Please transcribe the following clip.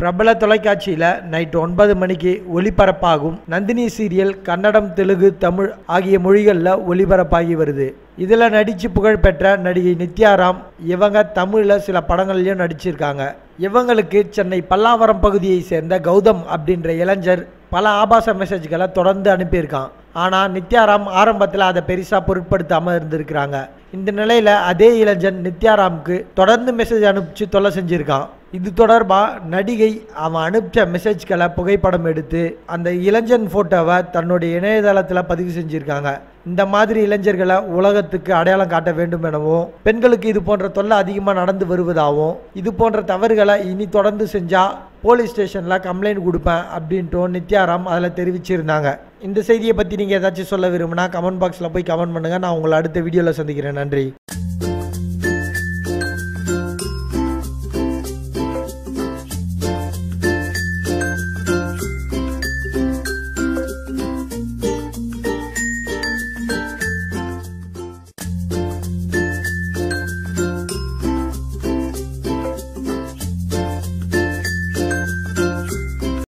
பிரபல தொலைக்காட்சியில் நைட் ஒன்பது மணிக்கு ஒளிபரப்பாகும். நந்தினி சீரியல் கன்னடம் தெலுங்கு தமிழ் ஆகிய மொழிகளில் ஒளிபரப்பாகி வருது. இதில் நடித்து புகழ்பெற்ற நடிகை நித்யாராம் இவங்க தமிழில் சில படங்கள்லையும் நடிச்சிருக்காங்க. இவங்களுக்கு சென்னை பல்லாவரம் பகுதியை சேர்ந்த கௌதம் அப்படின்ற இளைஞர் பல ஆபாச மெசேஜ்களை தொடர்ந்து அனுப்பியிருக்கான். ஆனால் நித்யாராம் ஆரம்பத்தில் அதை பெருசாக பொருட்படுத்தாமல் இருந்திருக்கிறாங்க. இந்த நிலையில் அதே இளைஞன் நித்யாராமுக்கு தொடர்ந்து மெசேஜ் அனுப்பிச்சு தொல்லை செஞ்சுருக்கான். இது தொடர்பாக நடிகை அவன் அனுப்பிச்ச மெசேஜ்களை புகைப்படம் எடுத்து அந்த இளைஞன் ஃபோட்டோவை தன்னுடைய இணையதளத்தில் பதிவு செஞ்சுருக்காங்க. இந்த மாதிரி இளைஞர்களை உலகத்துக்கு அடையாளம் காட்ட வேண்டும் எனவும் பெண்களுக்கு இது போன்ற தொல்லை அதிகமாக நடந்து வருவதாகவும் இது போன்ற தவறுகளை இனி தொடர்ந்து செஞ்சால் போலீஸ் ஸ்டேஷனில் கம்ப்ளைண்ட் கொடுப்பேன் அப்படின்ட்டும் நித்யாராம் அதில் தெரிவிச்சிருந்தாங்க. இந்த செய்தியை பற்றி நீங்கள் ஏதாச்சும் சொல்ல விரும்புனா கமெண்ட் பாக்ஸில் போய் கமெண்ட் பண்ணுங்கள் நான் உங்களை அடுத்த வீடியோவில் சந்திக்கிறேன். நன்றி.